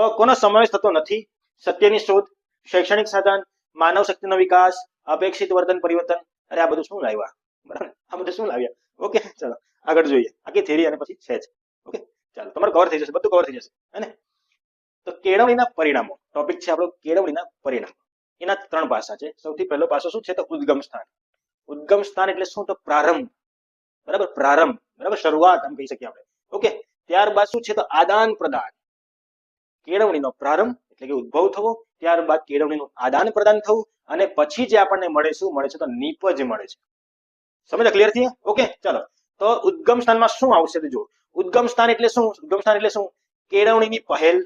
તો કોનો સમાવેશ થતો નથી? સત્યની શોધ, શૈક્ષણિક સાધન, માનવ શક્તિનો વિકાસ, અપેક્ષિત વર્તન, પરિવર્તન, અરે આ બધું શું લાવ્યા? બરાબર? આ બધું શું લાવ્યા? ઓકે, ચાલો, આગળ જોઈએ. આખી થિયરી અને પછી છે ઓકે, ચાલો, તમારું કવર થઈ જશે, બધું કવર થઈ જશે, હે તો કેળવણીના પરિણામો ટોપિક છે આપણો કેળવણીના પરિણામો. એના ત્રણ પાસા છે. સૌથી પહેલો પાસો શું છે? તો ઉદ્ગમ સ્થાન. ઉદ્ગમ સ્થાન એટલે શું? તો પ્રારંભ. બરાબર? પ્રારંભ. બરાબર? શરૂઆત એમ કહી શકીએ આપણે. ઓકે, ત્યારબાદ શું છે? તો આદાન પ્રદાન કેળવણીનો પ્રારંભ એટલે કે ઉદ્ભવ થવો, ત્યારબાદ કેળવણીનું આદાન પ્રદાન થવું અને પછી જે આપણને મળે શું મળે છે તો નીપજ મળે છે. સમજ ક્લિયરથી ઓકે ચાલો. તો ઉદ્ગમ સ્થાનમાં શું આવશે જો ઉદ્ગમ સ્થાન એટલે શું? ઉદ્ગમ સ્થાન એટલે શું? કેળવણીની પહેલ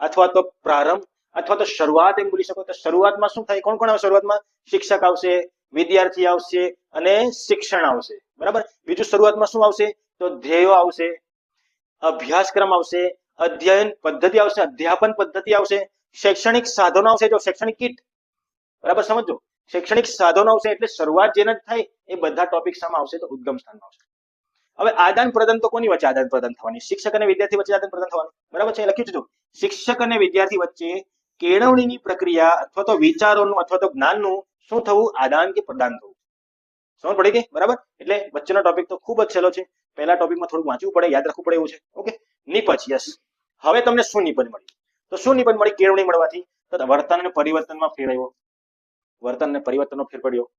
અથવા તો પ્રારંભ અથવા તો શરૂઆત એમ બોલી શકો. તો શરૂઆતમાં શું થાય? કોણ કોણ આવે શરૂઆતમાં? શિક્ષક આવશે, વિદ્યાર્થી આવશે અને શિક્ષણ આવશે. બરાબર? બીજું શરૂઆતમાં શું આવશે? તો ધ્યેયો આવશે, અભ્યાસક્રમ આવશે અધ્યયન પદ્ધતિ આવશે, અધ્યાપન પદ્ધતિ આવશે, શૈક્ષણિક સાધનો આવશે, જો શૈક્ષણિક કીટ, બરાબર સમજો શૈક્ષણિક સાધનો આવશે એટલે શરૂઆત જેને થાય એ બધા ટોપિક સામે આવશે, તો ઉદ્ગમ સ્થાનમાં આવશે. હવે આદાન પ્રદાન તો કોની વચ્ચે આદાન પ્રદાન થવાની? શિક્ષક અને વિદ્યાર્થી વચ્ચે આદાન પ્રદાન થવાનું. બરાબર છે? લખ્યું છે જો. શિક્ષક અને વિદ્યાર્થી વચ્ચે કેળવણીની પ્રક્રિયા અથવા તો વિચારોનું અથવા તો જ્ઞાનનું શું થવું? આદાન કે પ્રદાન થવું? સમજ પડી ગઈ બરાબર? એટલે વચ્ચેનો ટોપિક તો ખૂબ જ સહેલો છે. પહેલા ટોપિકમાં થોડું વાંચવું પડે, યાદ રાખવું પડે એવું છે. ઓકે નિપજ યસ હવે તમને શું નિપજ મળી? તો શું નિપજ મળી? કેળવણી મળવાથી. તો વર્તન અને પરિવર્તનમાં ફેર વર્તન અને પરિવર્તનનો ફેર પડ્યો.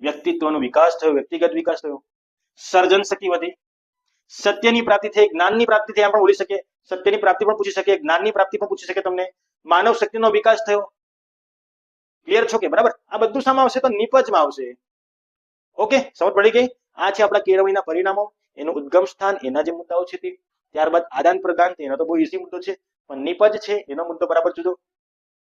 વ્યક્તિત્વનો વિકાસ થયો, વ્યક્તિગત વિકાસ થયો. સર્જન શક્તિ વધી. સત્યની પ્રાપ્તિ થઈ, જ્ઞાનની પ્રાપ્તિ થઈ, આપણે પણ બોલી શકીએ. સત્યની પ્રાપ્તિ પણ પૂછી શકીએ, જ્ઞાનની પ્રાપ્તિ પણ પૂછી શકીએ તમને. માનવ શક્તિનો વિકાસ થયો. ક્લિયર છો કે? બરાબર? આ બધું શામાં આવશે તો નિપજમાં આવશે. ઓકે સમજ પડી ગઈ? આ છે આપણા કેળવણીના પરિણામો. એનું ઉદ્ગમ સ્થાન, એના જે મુદ્દાઓ છે તે. ત્યારબાદ આદાન પ્રદાન એનો તો બહુ ઈઝી મુદ્દો છે, પણ નિપજ છે, એનો મુદ્દો બરાબર જુદો.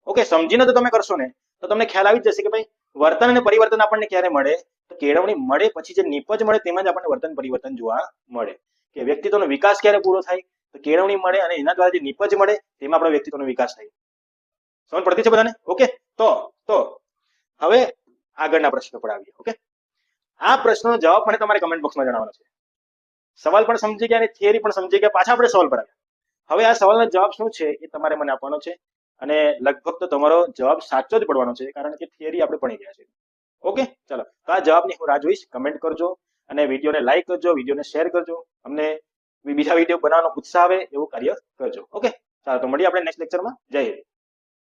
ઓકે સમજીને તો તમે કરશો ને, તો તમને ખ્યાલ આવી જ જશે કે ભાઈ, વર્તન અને પરિવર્તન આપણને ક્યારે મળે? તો કેળવણી મળે પછી જે નિપજ મળે તેમાં જ આપણને વર્તન પરિવર્તન જોવા મળે. કે વ્યક્તિત્વનો વિકાસ ક્યારે પૂરો થાય? તો કેળવણી મળે અને એના દ્વારા જે નિપજ મળે, તેમાં આપણો વ્યક્તિત્વનો વિકાસ થાય. સમજ પડતી છે બધાને? ઓકે તો તો, હવે આગળના પ્રશ્નો પર આવીએ ઓકે આ પ્રશ્નનો જવાબ મને તમારે કમેન્ટ બોક્સમાં જણાવવાનો છે. સવાલ પણ સમજી ગયા અને થિયરી પણ સમજી ગયા. પાછા આપણે સવાલ પર આવ્યા. હવે આ સવાલનો જવાબ શું છે એ તમારે મને આપવાનો છે અને લગભગ તો તમારો જવાબ સાચો જ પડવાનો છે કારણ કે થિયરી આપણે ભણી ગયા છે. ઓકે? ચાલો. તો આ જવાબની હું રાહ જોઈશ. કમેન્ટ કરજો અને વિડીયોને લાઈક કરજો, વિડીયોને શેર કરજો. અમને બીજા વીડિયો બનાવવાનો ઉત્સાહ આવે એવું કાર્ય કરજો. ઓકે? ચાલો, તો મળીએ આપણે નેક્સ્ટ લેક્ચરમાં જય હિન્દ.